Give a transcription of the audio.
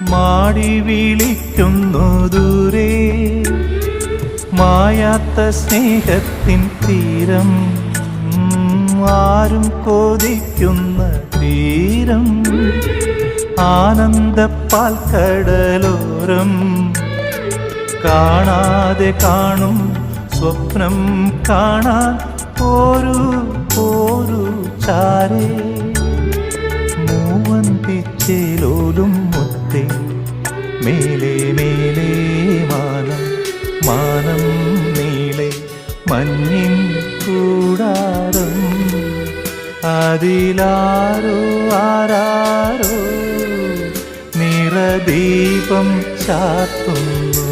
മാടി വിളിക്കുന്നു ദൂരെ. മായാത്ത സ്നേഹത്തിൻ തീരം ആരും കൊതിക്കുന്ന തീരം ആനന്ദപ്പാൽ കടലോരം കാണാതെ കാണും സ്വപ്നം കാണാൻ ഒരു ഒരു ചാരേ. മൂവന്തിച്ചേലോലും മുത്തേ മേലെ മേലെ മാനം മാനം നീളെ മഞ്ഞിൻ കൂടാരം. അതിലാരോ ആരാരോ നിറദീപം ചാത്തുന്നു.